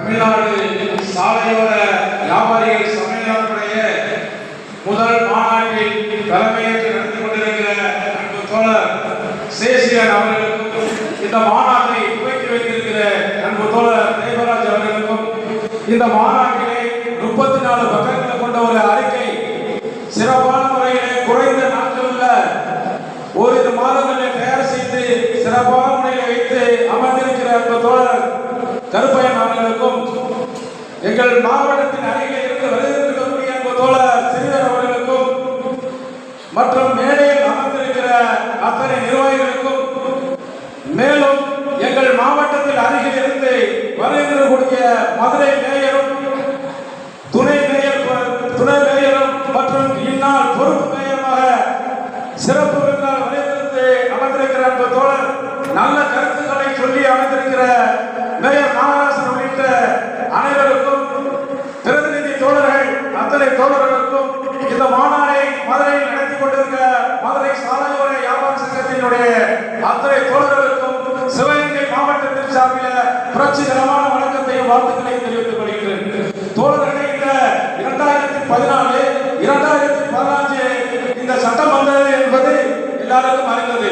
தமிழ்நாடு சாலையோர வியாபாரிகள் சம்மேளனத்துடைய முதல் மாநாட்டில் தலைமையேற்று நடத்தி கொண்டிருக்கிற அன்பு தோழர் சேசியன் அவர்களுக்கும் இந்த மாநாட்டை துவக்கி வைத்திருக்கிற அன்பு தோழர் தேவராஜ் அவர்களுக்கும் இந்த மாநாட்டிலே முப்பத்தி நாலு பக்கங்களை கொண்ட ஒரு அறிக்கை சிறப்பான முறையிலே குறைந்த நாட்களில் ஓரிரு மாதங்களில் தயார் செய்து சிறப்பான முறையில் வைத்து அமர்ந்திருக்கிற அன்பு தோழர் கருப்பையன் எங்கள் மாவட்டத்தின் அருகில் இருந்து வருகின்றக்கூடிய தோழர் சிறிதர் அவர்களுக்கும் மற்றும் மேடையில் அமர்ந்திருக்கிற அத்தனை நிர்வாகிகளுக்கும் மேலும் எங்கள் மாவட்டத்தில் அருகில் இருந்து வருகின்றக்கூடிய மதுரை மேயரும் துணை மேயர் துணை மேயரும் மற்றும் இந்நாள் பொறுப்பு மேயருமாக சிறப்பு விருந்தால் வரைந்திருந்து அமர்ந்திருக்கிற அன்பு தோழர் நல்ல கருத்துக்களை சொல்லி அமர்ந்திருக்கிற மேயர் நாகராசன் உள்ளிட்ட அனைவரும் தோழர்களுக்கும் இந்த மாநாடை மதுரையில் நடத்தி கொண்டிருக்கிற மதுரை சாலையோர வியாபார சங்கத்தினுடைய அத்தனை தோழர்களுக்கும் சிவகங்கை மாவட்டத்தின் சார்பில் புரட்சிகரமான வணக்கத்தையும் வாழ்த்துக்களையும் தெரிவித்துக் கொள்கிறேன் தோழர்களே இந்த இரண்டாயிரத்தி பதினாலு இரண்டாயிரத்தி பதினாஞ்சு இந்த சட்டம் வந்தது என்பது எல்லாருக்கும் அறிந்தது.